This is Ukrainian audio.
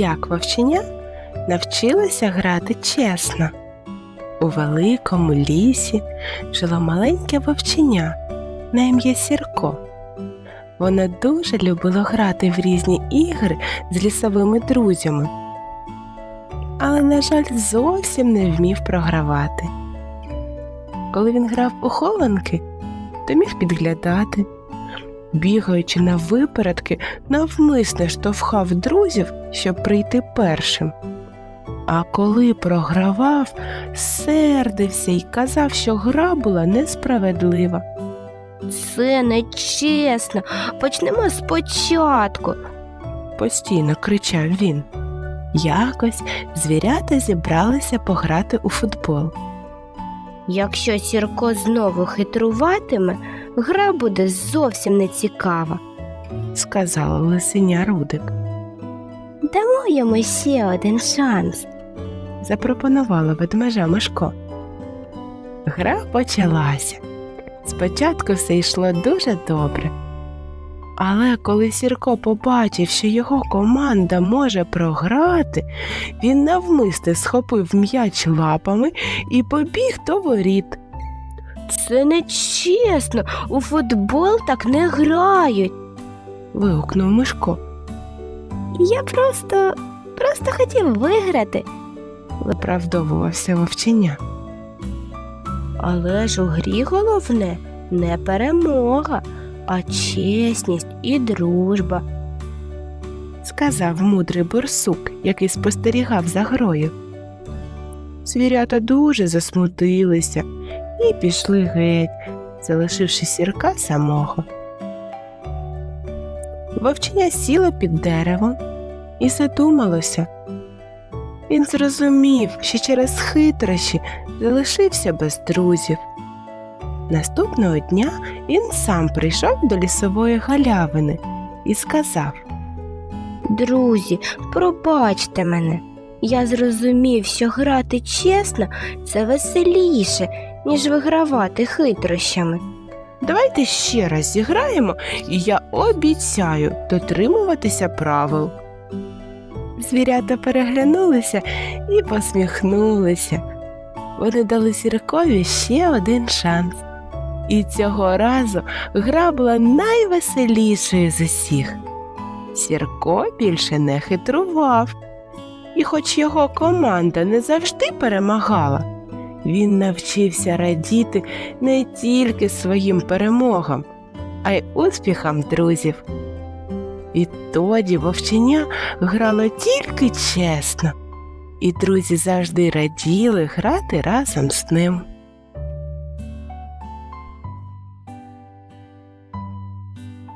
як вовченя навчилася грати чесно. У великому лісі жило маленьке вовченя на ім'я Сірко. Воно дуже любило грати в різні ігри з лісовими друзями, але, на жаль, зовсім не вмів програвати. Коли він грав у хованки, то міг підглядати, бігаючи на випередки, навмисне штовхав друзів, щоб прийти першим. А коли програвав, сердився і казав, що гра була несправедлива. Це нечесно. Почнемо спочатку. постійно кричав він. Якось звірята зібралися пограти у футбол. Якщо Сірко знову хитруватиме, гра буде зовсім не цікава. сказала лисеня Рудик. Дамо йому ще один шанс. запропонувала ведмежа Мишко. Гра почалася. Спочатку все йшло дуже добре. Але коли Сірко побачив, що його команда може програти, він навмисне схопив м'яч лапами і побіг до воріт. Це нечесно. У футбол так не грають. Вигукнув Мишко. Я просто, просто хотів виграти. Виправдовувався вовченя. Але ж у грі головне не перемога, а чесність і дружба. сказав мудрий борсук, який спостерігав за грою. Звірята дуже засмутилися і пішли геть, залишивши сірка самого. Вовчення сіло під деревом і задумалося. Він зрозумів, що через хитрощі залишився без друзів. Наступного дня він сам прийшов до лісової галявини і сказав Друзі, пробачте мене. Я зрозумів, що грати чесно це веселіше, ніж вигравати хитрощами. Давайте ще раз зіграємо, і я обіцяю дотримуватися правил. Звірята переглянулися і посміхнулися. Вони дали сіркові ще один шанс. І цього разу гра була найвеселішою з усіх. Сірко більше не хитрував. І хоч його команда не завжди перемагала, він навчився радіти не тільки своїм перемогам, а й успіхам друзів. Відтоді вовчення грало тільки чесно, і друзі завжди раділи грати разом з ним.